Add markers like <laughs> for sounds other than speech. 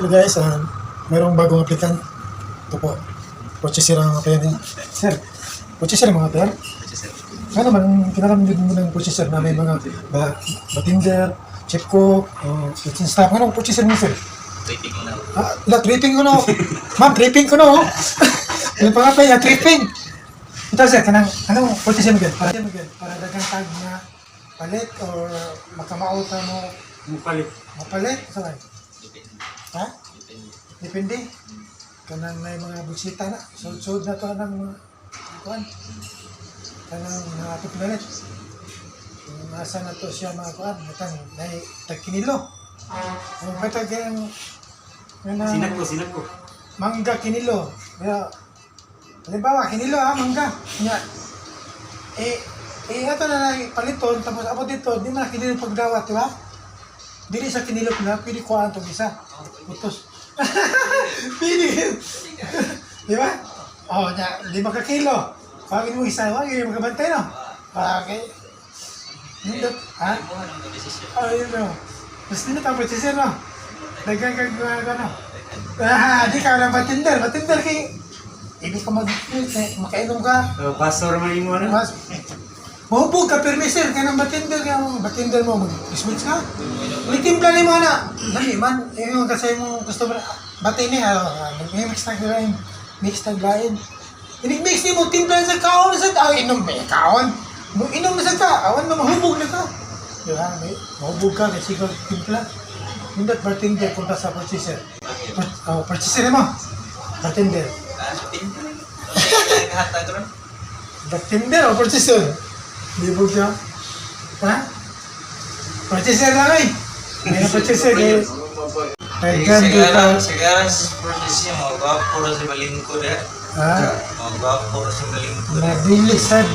Hello guys, ah, mayroong bagong applicant. Ito po. Purchaser ang mga niya. Sir, purchaser ang mga player. Ano naman, kinalam din mo ng purchaser namin mga ba, batinder, chip cook, uh, kitchen staff. Anong purchaser mo sir? Rating ko na. Ah, la, tripping ko no. Ma'am, tripping ko no. <laughs> Yung pangapay, ah, tripping. Ito sir, kanang, anong purchaser mo gan? Para? Para dagang tag na palit or makamauta mo Mupalit. mapalit? Sorry. Depende. Ha? Depende. Depende. Kanang may mga busita na. Sud-sud na to ng kuan. Kanang mga tuplanet. Kung asa na to siya mga kuan. Matang may tagkinilo. Ang matag yung kanang Sinag ko, sinag ko. mangga kinilo. Kaya, halimbawa, kinilo ha, mangga. Nya, eh, eh, ato na na paliton, tapos ako dito, di na kinilo pagdawat, di ba? Dili sa kinilo na, <laughs> pili ko ang isa. Putos. <laughs> pili. di ba? Oh, nya, lima ka kilo. Pagin mo isa, wag yung magkabantay, no? Okay. Nindot, ha? Oh, yun, no. Mas nindot ang purchaser, no? Dagang kag mga ano. Ah, di ka lang batinder. Batinder kay... Hindi ka mag... eh, Makainom ka. Pastor man yung ano. Mas... Mahubog ka, permiser. Kaya ng batinder ka. Batinder mo, mag-switch ka. Ulitimpla ni mo na. Dali man. Eh, yung kasi mo gusto mo na. Bati ni, ano. Mag-mix na gawin. Mix na gawin. Inig-mix ni mo, timpla sa kaon sa tao. Inom may kaon. Mo inom na sa ka. Awan na mahubog na ka. Di ba? May mahubog ka kasi ikaw timpla. Hindi bartender punta sa purchaser. Pur- Oh, purchaser mo. Bartender. Ah. Bartender <laughs> o purchaser? Di ba siya? Ha? Purchaser lang eh. May purchaser eh. Ay, ganito ka. Sigara, sa gwapo rin sa balingkod eh. Ha? Gwapo rin sa balingkod. Nabilisan.